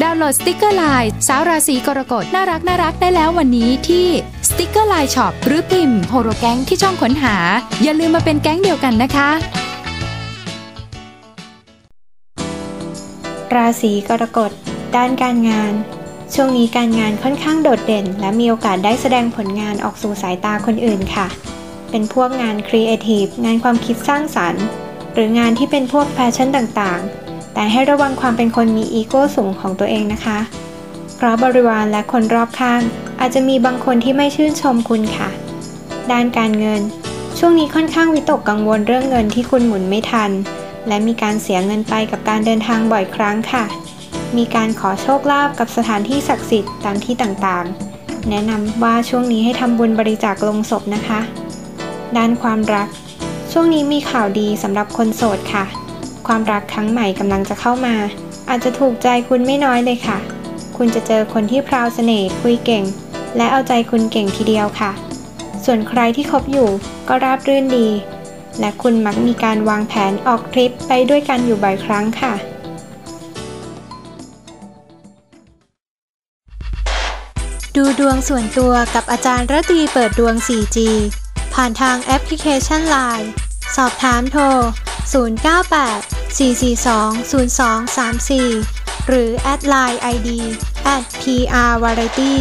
ดาวน์โหลดสติกเกอร์ไลน์สาวราศีกรกฎน่ารักน่ารักได้แล้ววันนี้ที่สติกเกอร์ไลน์ช็อปหรือพิมพ์โฮโรแก๊งที่ช่องค้นหา อย่าลืมมาเป็นแก๊งเดียวกันนะคะ ราศีกรกฎด้านการงาน ช่วงนี้การงานค่อนข้างโดดเด่น และมีโอกาสได้แสดงผลงานออกสู่สายตาคนอื่นค่ะ เป็นพวกงานครีเอทีฟงานความคิดสร้างสรรค์ หรืองานที่เป็นพวกแฟชั่นต่างๆ แต่ให้ระวังความเป็นคนมีอีโก้สูงของตัวเองนะคะ เพราะบริวารและคนรอบข้าง อาจจะมีบางคนที่ไม่ชื่นชมคุณค่ะ ด้านการเงิน ช่วงนี้ค่อนข้างวิตกกังวลเรื่องเงินที่คุณหมุนไม่ทัน และมีการเสียเงินไปกับการเดินทางบ่อยครั้งค่ะ มีการขอโชคลาภกับสถานที่ศักดิ์สิทธิ์ตามที่ต่างๆ แนะนำว่าช่วงนี้ให้ทำบุญบริจาคลงศพนะคะ ด้านความรัก ช่วงนี้มีข่าวดีสำหรับคนโสดค่ะ ความรักครั้งใหม่กำลังจะเข้ามา อาจจะถูกใจคุณไม่น้อยเลยค่ะ คุณจะเจอคนที่พราวเสน่ห์คุยเก่ง และเอาใจคุณเก่งทีเดียวค่ะ ส่วนใครที่คบอยู่ก็ราบรื่นดี และคุณมักมีการวางแผนออกทริปไปด้วยกันอยู่บ่อยครั้งค่ะดูดวงส่วนตัวกับอาจารย์ระดีเปิดดวง 4G ผ่านทางแอปพลิเคชัน Line สอบถามโทร 098 442 0234 หรือแอดไลน์ ID at prvariety